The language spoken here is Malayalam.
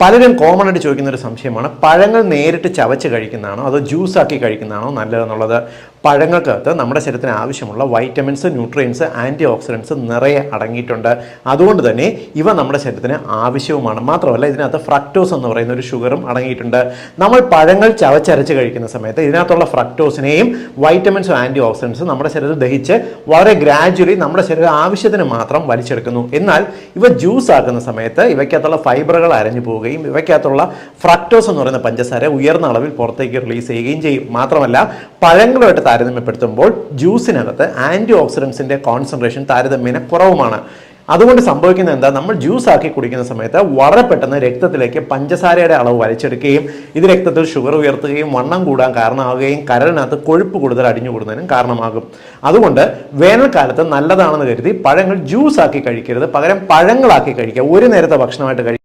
പലരും കോമൺ ആയിട്ട് ചോദിക്കുന്ന ഒരു സംശയമാണ് പഴങ്ങൾ നേരിട്ട് ചവച്ച് കഴിക്കുന്നതാണോ അതോ ജ്യൂസ് ആക്കി കഴിക്കുന്നതാണോ നല്ലതെന്നുള്ളത്. പഴങ്ങൾക്കകത്ത് നമ്മുടെ ശരീരത്തിന് ആവശ്യമുള്ള വൈറ്റമിൻസ് ന്യൂട്രിയൻസ് ആന്റി ഓക്സിഡൻസ് നിറയെ അടങ്ങിയിട്ടുണ്ട്. അതുകൊണ്ട് തന്നെ ഇവ നമ്മുടെ ശരീരത്തിന് ആവശ്യവുമാണ്. മാത്രമല്ല ഇതിനകത്ത് ഫ്രക്ടോസ് എന്ന് പറയുന്ന ഒരു ഷുഗറും അടങ്ങിയിട്ടുണ്ട്. നമ്മൾ പഴങ്ങൾ ചവച്ചരച്ച് കഴിക്കുന്ന സമയത്ത് ഇതിനകത്തുള്ള ഫ്രക്ടോസിനെയും വൈറ്റമിൻസും ആന്റി ഓക്സിഡൻസും നമ്മുടെ ശരീരത്തിൽ ദഹിച്ച് വളരെ ഗ്രാജുവലി നമ്മുടെ ശരീരം ആവശ്യത്തിന് മാത്രം വലിച്ചെടുക്കുന്നു. എന്നാൽ ഇവ ജ്യൂസ് ആക്കുന്ന സമയത്ത് ഇവയ്ക്കകത്തുള്ള ഫൈബറുകൾ അരഞ്ഞു പോവുകയും ഇവയ്ക്കകത്തുള്ള ഫ്രക്ടോസ് എന്ന് പറയുന്ന പഞ്ചസാര ഉയർന്ന അളവിൽ പുറത്തേക്ക് റിലീസ് ചെയ്യുകയും ചെയ്യും. മാത്രമല്ല പഴങ്ങളുമായിട്ട് താരതമ്യപ്പെടുത്തുമ്പോൾ ജ്യൂസിനകത്ത് ആന്റി ഓക്സിഡൻസിന്റെ കോൺസെൻട്രേഷൻ താരതമ്യേന കുറവുമാണ്. അതുകൊണ്ട് സംഭവിക്കുന്നത് എന്താ? നമ്മൾ ജ്യൂസ് ആക്കി കുടിക്കുന്ന സമയത്ത് വളരെ പെട്ടെന്ന് രക്തത്തിലേക്ക് പഞ്ചസാരയുടെ അളവ് വലിച്ചെടുക്കുകയും ഇത് രക്തത്തിൽ ഷുഗർ ഉയർത്തുകയും വണ്ണം കൂടാൻ കാരണമാവുകയും കരളിനകത്ത് കൊഴുപ്പ് കൂടുതൽ അടിഞ്ഞു കൂടുന്നതിനും കാരണമാകും. അതുകൊണ്ട് വേനൽക്കാലത്ത് നല്ലതാണെന്ന് കരുതി പഴങ്ങൾ ജ്യൂസ് ആക്കി കഴിക്കരുത്. പകരം പഴങ്ങളാക്കി കഴിക്കുക. ഒരു നേരത്തെ ഭക്ഷണമായിട്ട് കഴിക്കുക.